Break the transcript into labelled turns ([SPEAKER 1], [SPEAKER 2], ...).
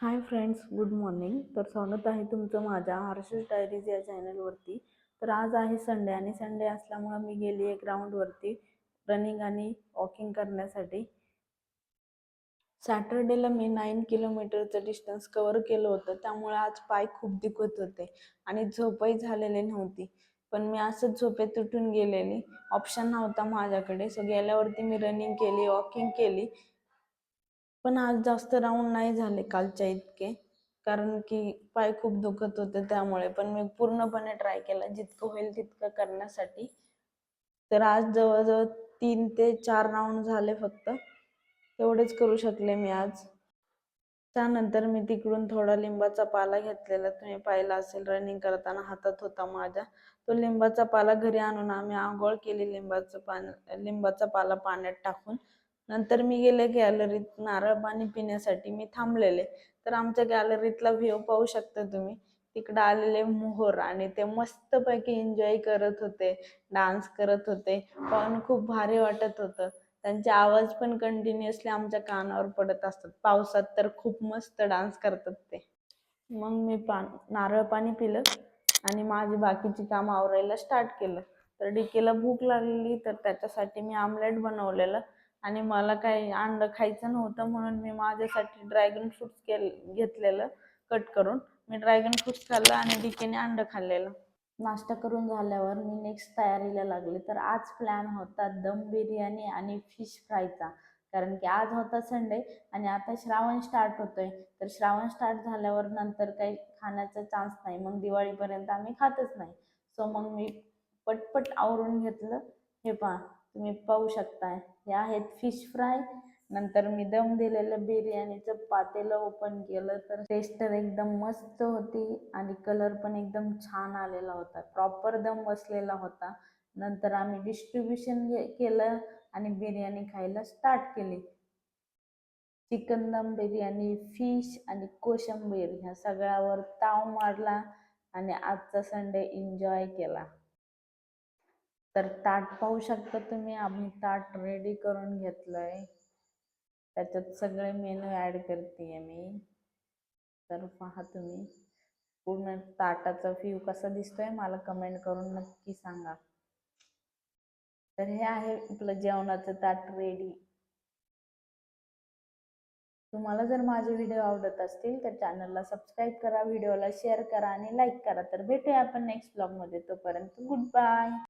[SPEAKER 1] Hi friends good morning. तर स्वागत आहे तुमचं माझ्या हर्षल डायरीज या चॅनलवरती. तर आज आहे संडे आणि संडे असल्यामुळं मी गेली आहे ग्राउंडवरती रनिंग आणि वॉकिंग करण्यासाठी. सॅटर्डेला मी नाईन किलोमीटरचं डिस्टन्स कवर केलं होतं. त्यामुळे आज पाय खूप दुखत होते आणि झोपही झालेली नव्हती. पण मी असंच झोपेत तुटून गेलेली. ऑप्शन नव्हता माझ्याकडे. सो गेल्यावरती मी रनिंग केली वॉकिंग केली. पण आज जास्त राऊंड नाही झाले कालच्या इतके. कारण की पाय खूप दुखत होते त्यामुळे. पण मी पूर्णपणे ट्राय केला. जितकं होईल तितकं करण्यासाठी. तर आज जवळजवळ तीन ते चार राऊंड झाले फक्त. तेवढेच करू शकले मी आज. त्यानंतर मी तिकडून थोडा लिंबाचा पाला घेतलेला. तुम्ही पाहिला असेल रनिंग करताना हातात होता माझ्या. तो लिंबाचा पाला घरी आणून आम्ही आंघोळ केली लिंबाचं पान लिंबाचा पाला पाण्यात टाकून. नंतर मी गेले गॅलरीत नारळ पाणी पिण्यासाठी मी थांबलेले. तर आमच्या गॅलरीतला व्ह्यू पाहू शकता तुम्ही. तिकडं आलेले मोहर आणि ते मस्तपैकी एन्जॉय करत होते डान्स करत होते. पण खूप भारी वाटत होतं. त्यांचे आवाज पण कंटिन्युअसली आमच्या कानावर पडत असतात. पावसात तर खूप मस्त डान्स करतात ते. मग मी पा नारळ पाणी पिलं आणि माझी बाकीची कामं आवरायला स्टार्ट केलं. तर डिकेला भूक लागलेली तर त्याच्यासाठी मी आमलेट बनवलेलं. आणि मला काही अंडं खायचं नव्हतं म्हणून मी माझ्यासाठी ड्रॅगन फ्रूट्स केल घेतलेलं कट करून. मी ड्रॅगन फ्रूट्स खाल्लं आणि डिकेने अंडं खाल्लेलं. नाश्ता करून झाल्यावर मी नेक्स्ट तयारीला लागले. तर आज प्लॅन होता दम बिर्याणी आणि फिश फ्रायचा कारण की आज होता संडे आणि आता श्रावण स्टार्ट होतोय. तर श्रावण स्टार्ट झाल्यावर नंतर काही खाण्याचा चान्स नाही. मग दिवाळीपर्यंत आम्ही खातच नाही. सो मग मी पटपट आवरून घेतलं. हे पहा. तुम्ही पाहू शकताय. हे आहेत फिश फ्राय नंतर मी दम दिलेलं बिर्याणीचं पातेलं ओपन केलं तर टेस्ट तर एकदम मस्त होती आणि कलर पण एकदम छान आलेला होता. प्रॉपर दम बसलेला होता. नंतर आम्ही डिस्ट्रीब्युशन केलं आणि बिर्याणी खायला स्टार्ट केली. चिकन दम बिर्याणी फिश आणि कोशंबीर ह्या सगळ्यावर ताव मारला आणि आजचा संडे एन्जॉय केला. तर ताट पाहू शकता तुम्ही आम्ही ताट रेडी करून घेतलंय. त्याच्यात सगळे मेनू ॲड करते मी. तर पहा तुम्ही पूर्ण ताटाचा व्ह्यू कसा दिसतोय मला कमेंट करून नक्की सांगा. तर हे आहे आपलं जेवणाचं ताट रेडी तुम्हाला जर माझे व्हिडिओ आवडत असतील तर चॅनलला सबस्क्राईब करा व्हिडिओला शेअर करा आणि लाईक करा. तर भेटूया आपण नेक्स्ट ब्लॉगमध्ये तोपर्यंत गुड बाय